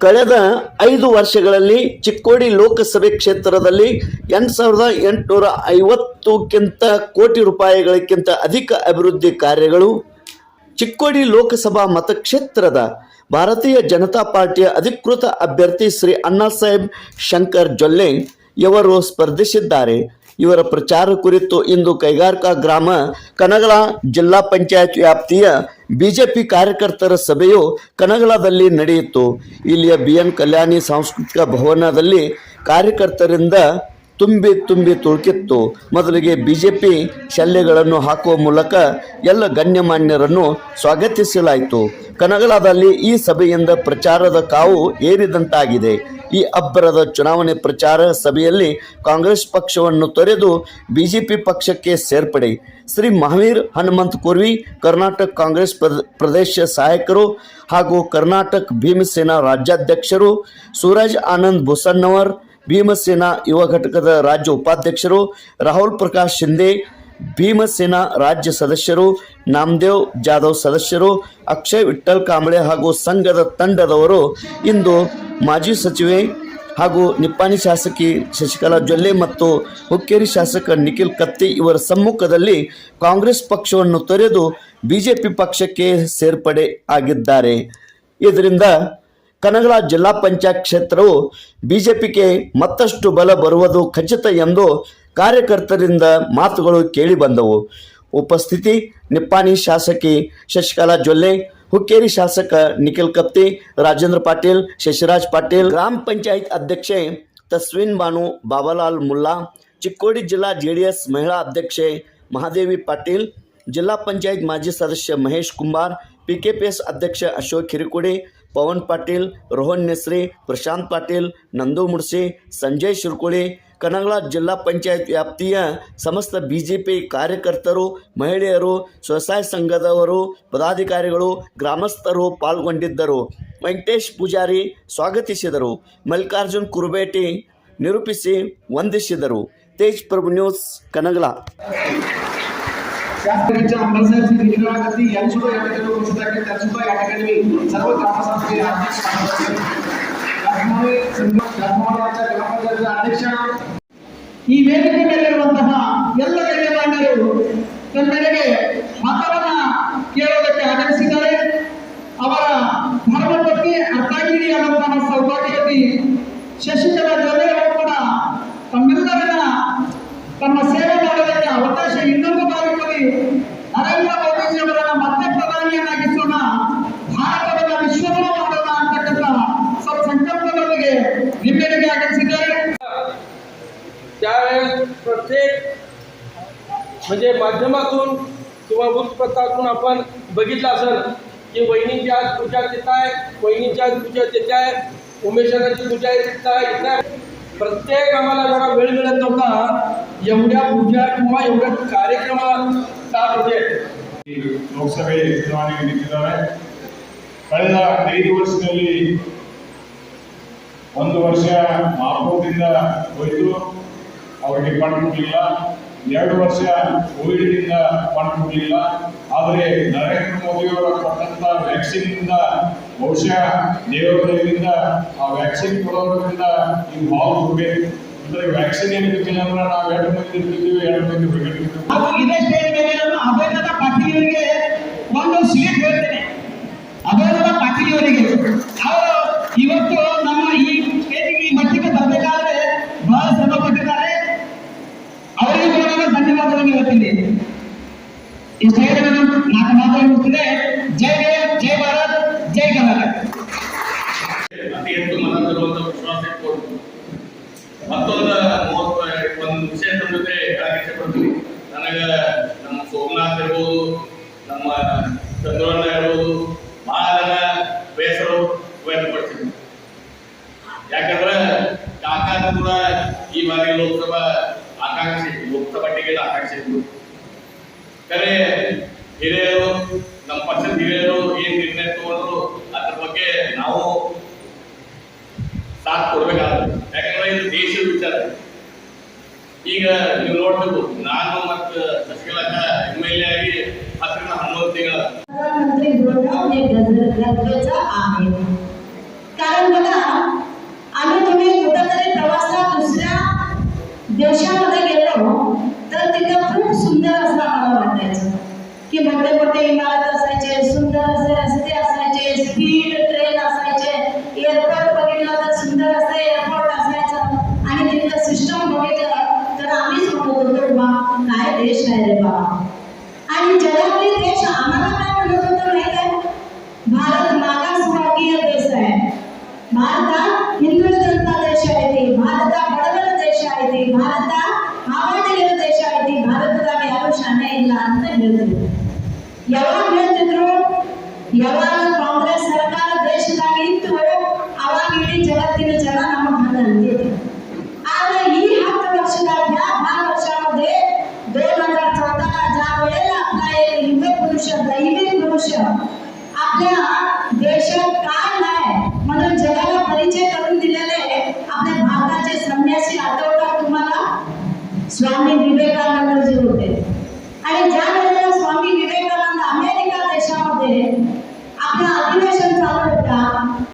ಕಳೆದ ಐದು ವರ್ಷಗಳಲ್ಲಿ ಚಿಕ್ಕೋಡಿ ಲೋಕಸಭೆ ಕ್ಷೇತ್ರದಲ್ಲಿ ಎಂಟು ಸಾವಿರದ ಎಂಟುನೂರ ಐವತ್ತಕ್ಕಿಂತ ಕೋಟಿ ರೂಪಾಯಿಗಳಕ್ಕಿಂತ ಅಧಿಕ ಅಭಿವೃದ್ಧಿ ಕಾರ್ಯಗಳು, ಚಿಕ್ಕೋಡಿ ಲೋಕಸಭಾ ಮತಕ್ಷೇತ್ರದ ಭಾರತೀಯ ಜನತಾ ಪಾರ್ಟಿಯ ಅಧಿಕೃತ ಅಭ್ಯರ್ಥಿ ಶ್ರೀ ಅಣ್ಣಾಸಾಹೇಬ್ ಶಂಕರ್ ಜೊಲ್ಲೆ ಇವರು ಸ್ಪರ್ಧಿಸಿದ್ದಾರೆ. ಇವರ ಪ್ರಚಾರ ಕುರಿತು ಇಂದು ಕೈಗಾರಿಕಾ ಗ್ರಾಮ ಕನಗಲ ಜಿಲ್ಲಾ ಪಂಚಾಯತ್ ವ್ಯಾಪ್ತಿಯ ಬಿಜೆಪಿ ಕಾರ್ಯಕರ್ತರ ಸಭೆಯು ಕನಗಲದಲ್ಲಿ ನಡೆಯಿತು. ಇಲ್ಲಿಯ ಬಿ ಎನ್ ಕಲ್ಯಾಣಿ ಸಾಂಸ್ಕೃತಿಕ ಭವನದಲ್ಲಿ ಕಾರ್ಯಕರ್ತರಿಂದ ತುಂಬಿ ತುಂಬಿ ತುಳುಕಿತ್ತು. ಮೊದಲಿಗೆ ಬಿಜೆಪಿ ಶಲ್ಯಗಳನ್ನು ಹಾಕುವ ಮೂಲಕ ಎಲ್ಲ ಗಣ್ಯಮಾನ್ಯರನ್ನು ಸ್ವಾಗತಿಸಲಾಯಿತು. ಕನಗಲದಲ್ಲಿ ಈ ಸಭೆಯಿಂದ ಪ್ರಚಾರದ ಕಾವು ಏರಿದಂತಾಗಿದೆ. ಈ ಅಬ್ಬರದ ಚುನಾವಣೆ ಪ್ರಚಾರ ಸಭೆಯಲ್ಲಿ ಕಾಂಗ್ರೆಸ್ ಪಕ್ಷವನ್ನು ತೊರೆದು ಬಿಜೆಪಿ ಪಕ್ಷಕ್ಕೆ ಸೇರ್ಪಡೆ. ಶ್ರೀ ಮಹಾವೀರ್ ಹನುಮಂತ್ ಕುರ್ವಿ, ಕರ್ನಾಟಕ ಕಾಂಗ್ರೆಸ್ ಪ್ರದ- ಪ್ರದೇಶ ಸಹಾಯಕರು ಹಾಗೂ ಕರ್ನಾಟಕ ಭೀಮಸೇನಾ ರಾಜ್ಯಾಧ್ಯಕ್ಷರು, ಸೂರಜ್ ಆನಂದ್ ಭೂಸಣ್ಣವರ್ ಭೀಮಸೇನಾ ಯುವ ಘಟಕದ ರಾಜ್ಯ ಉಪಾಧ್ಯಕ್ಷರು, ರಾಹುಲ್ ಪ್ರಕಾಶ್ ಶಿಂದೆ ಭೀಮಸೇನಾ ರಾಜ್ಯ ಸದಸ್ಯರು, ನಾಮದೇವ್ ಜಾಧವ್ ಸದಸ್ಯರು, ಅಕ್ಷಯ್ ವಿಠಲ್ ಕಾಂಬಳೆ ಹಾಗೂ ಸಂಘದ ತಂಡದವರು, ಇಂದು ಮಾಜಿ ಸಚಿವೆ ಹಾಗೂ ನಿಪ್ಪಾಣಿ ಶಾಸಕಿ ಶಶಿಕಲಾ ಜೊಲ್ಲೆ ಮತ್ತು ಹುಕ್ಕೇರಿ ಶಾಸಕ ನಿಖಿಲ್ ಕತ್ತಿ ಇವರ ಸಮ್ಮುಖದಲ್ಲಿ ಕಾಂಗ್ರೆಸ್ ಪಕ್ಷವನ್ನು ತೊರೆದು ಬಿಜೆಪಿ ಪಕ್ಷಕ್ಕೆ ಸೇರ್ಪಡೆ ಆಗಿದ್ದಾರೆ. ಇದರಿಂದ ಕನಗಲ ಜಿಲ್ಲಾ ಪಂಚಾಯತ್ ಕ್ಷೇತ್ರವು ಬಿಜೆಪಿಗೆ ಮತ್ತಷ್ಟು ಬಲ ಬರುವುದು ಖಚಿತ ಎಂದು ಕಾರ್ಯಕರ್ತರಿಂದ ಮಾತುಗಳು ಕೇಳಿಬಂದವು ಉಪಸ್ಥಿತಿ ನಿಪ್ಪಾಣಿ ಶಾಸಕಿ ಶಶಿಕಲಾ ಜೊಲ್ಲೆ ಹುಕ್ಕೇರಿ ಶಾಸಕ ನಿಖಿಲ್ ಕಪ್ತಿ ರಾಜೇಂದ್ರ ಪಾಟೀಲ್ ಶಶಿರಾಜ್ ಪಾಟೀಲ್ ಗ್ರಾಮ ಪಂಚಾಯತ್ ಅಧ್ಯಕ್ಷೆ ತಸ್ವಿನ್ ಬಾನು ಬಾಬಾಲಾಲ್ ಮುಲ್ಲಾ ಚಿಕ್ಕೋಡಿ ಜಿಲ್ಲಾ ಜೆಡಿಎಸ್ ಮಹಿಳಾ ಅಧ್ಯಕ್ಷೆ ಮಹಾದೇವಿ ಪಾಟೀಲ್ ಜಿಲ್ಲಾ ಪಂಚಾಯತ್ ಮಾಜಿ ಸದಸ್ಯ ಮಹೇಶ್ ಕುಂಬಾರ್ ಪಿಕೆಪಿಎಸ್ ಅಧ್ಯಕ್ಷ ಅಶೋಕ್ ಹಿರಿಕುಡಿ ಪವನ್ ಪಾಟೀಲ್ ರೋಹನ್ ನೆಸ್ರಿ ಪ್ರಶಾಂತ್ ಪಾಟೀಲ್ ನಂದು ಮುಡ್ಸಿ ಸಂಜಯ್ ಶಿರ್ಕುಳಿ ಕನಗಲ ಜಿಲ್ಲಾ ಪಂಚಾಯತ್ ವ್ಯಾಪ್ತಿಯ ಸಮಸ್ತ ಬಿಜೆಪಿ ಕಾರ್ಯಕರ್ತರು ಮಹಿಳೆಯರು ಸ್ವಸಹಾಯ ಸಂಘದವರು ಪದಾಧಿಕಾರಿಗಳು ಗ್ರಾಮಸ್ಥರು ಪಾಲ್ಗೊಂಡಿದ್ದರು ವೆಂಕಟೇಶ್ ಪೂಜಾರಿ ಸ್ವಾಗತಿಸಿದರು ಮಲ್ಲಿಕಾರ್ಜುನ್ ಕುರುಬೇಟಿ ನಿರೂಪಿಸಿ ವಂದಿಸಿದರು ತೇಜ್ ಪ್ರಭು ನ್ಯೂಸ್ ಕನಗಲ शास्त्रीच्या अंमलसाहेब निघाली यांनी सुद्धा या ठिकाणी उपस्थित आहेत त्यांनी सुद्धा या ठिकाणी सर्व ग्रामस्थांचे हार्दिक स्वागत आहे ಈ ವೇದಿಕೆ ಮೇಲಿರುವಂತಹ ಎಲ್ಲ ಗಣ್ಯಮಾನ್ಯರು ತನ್ನೆಡೆಗೆ ಮತವನ್ನ ಕೇಳೋದಕ್ಕೆ ಆಗಮಿಸಿದ್ದಾರೆ. ಅವರ ಧರ್ಮಪತ್ನಿ ಅರ್ಥಾಗಿರಿಯಾದಂತಹ ಸೌಭಾಗ್ಯವತಿ ಅನ್ನುವಂತಹ ಜೊಲ್ಲೆ ಅವರು त्यावेळेस प्रत्येक म्हणजे माध्यमातून किंवा वृत्तपत्रातून आपण बघितलं असेल की वहिनीची आज पूजा तिथं आहे वहिनीची आज पूजा तिथे आहे उमेशाची पूजा आहे तिथं आहे इथं आहे प्रत्येक आम्हाला जरा वेळ मिळत नव्हता एवढ्या पूजा किंवा एवढ्या कार्यक्रम चालत होते ಲೋಕಸಭೆ ಚುನಾವಣೆಗೆ ನಿಂತಿದ್ದಾರೆ ಕಳೆದ ಐದು ವರ್ಷದಲ್ಲಿ ಒಂದು ವರ್ಷ ಆಪೋದಿಂದ ಹೋಯಿತು ಅವರಿಗೆ ಫಂಡ್ ಕೊಡಲಿಲ್ಲ. ಎರಡು ವರ್ಷ ಕೋವಿಡ್ನಿಂದ ಫಂಡ್ ಕೊಡಲಿಲ್ಲ. ಆದರೆ ನರೇಂದ್ರ ಮೋದಿಯವರ ಕೊಟ್ಟಂತ ವ್ಯಾಕ್ಸಿನ್ನಿಂದ ಬಹುಶಃ ದೇವರಿಂದ ಆ ವ್ಯಾಕ್ಸಿನ್ ಕೊಡೋದ್ರಿಂದ ಈ ಭಾಳ ಹೋಗ್ಬೇಕು ಅಂದ್ರೆ ವ್ಯಾಕ್ಸಿನ್ ಏನು ಬಿಟ್ಟಿಲ್ಲ ಅಂದ್ರೆ ನಾವು ಎರಡು ಮಂದಿ ಎರಡು ಮಂದಿ ಹೋಗಿರ್ತೀವಿ ಹೇಳ್ತೀನಿ. ಇಷ್ಟು ಹೇಳಿ ನಾನು ನಾಲ್ಕು ಮಾತುಗಳು ಮುಗಿಸಿದೆ ಜೈ ಜೈ ಭಾರತ್, ಜೈ ಕರ್ನಾಟಕ. ಅತಿ ಹೆಚ್ಚು ಮತ ತರುವಂತ ವಿಶ್ವಾಸ ಇಟ್ಕೊಂಡು ಮತ್ತೊಂದು ಒಂದು ವಿಷಯ ಜೊತೆ ಹೇಳಕ್ಕೆ ಇಷ್ಟಪಡ್ತೀನಿ. ನನಗೆ ನಮ್ಮ ಸೋಮನಾಥ್ ಇರ್ಬೋದು, ನಮ್ಮ ಚಂದ್ರಣ್ಣ ಕೈಲಿ ಆಟ ಕರೆ, ಹಿರಿಯರು, ನಮ್ಮ ಪಕ್ಷದ ಹಿರಿಯರು ಏನ್ ನಿರ್ಣಯ ತಗೊಂಡ್ರು ಅದ್ರ ಬಗ್ಗೆ ನಾವು ಸಾಥ್ ಕೊಡ್ಬೇಕಾಗುತ್ತೆ. ಯಾಕಂದ್ರೆ ಇದು ದೇಶದ ವಿಚಾರ. ಈಗ ನೀವು ನೋಡ್ಬೇಕು ನಾನು ಮತ್ತು ಶಶಿಕಲಕ್ಕ ಎಂ ಎಲ್ ಎ ಆಗಿ ಹತ್ತಿರ ಹನ್ನೊಂದು ತಿಂಗಳ ಪ್ರಧಾನಮಂತ್ರಿ ಧ್ವಜ ಆಮೇಲೆ ಕಾರಣ मोठे मोठे इमारत असायचे सुंदर असे रस्ते असायचे स्पीड ट्रेन असायचे एअरपोर्ट बघितलं तर सुंदर असं एअरपोर्ट असायचं आणि तिथलं सिस्टम बघितलं तर आम्हीच म्हणत होतो वा काय देश आहे रे बाबा आणि जगातले देश आम्हाला काय म्हणत होतं माहित आहे भारत मागासवर्गीय देश आहे भारतात ಹಿಂದುಳಿದ ಜನತಾ ದೇಶ ಐತಿ ಭಾರತ ಬಡವರ ದೇಶ ಐತಿ ಭಾರತ ಹಾವಾಡಿಗರ ದೇಶ ಐತಿ ಭಾರತದಾಗ ಯಾರು ಶಾಣೆ ಇಲ್ಲ ಅಂತ ಹೇಳಿದ್ರು ಯಾವಾಗ ಹೇಳ್ತಿದ್ರು ಯಾವಾಗ ಕಾಂಗ್ರೆಸ್ ಸರ್ಕಾರ ದೇಶದಾಗ ಇತ್ತು ಅವಾಗ ಇಡೀ ಜಗತ್ತಿನ ಜನ ನಮ್ಮ ಹಂಗ ಅಂತಿದ್ರು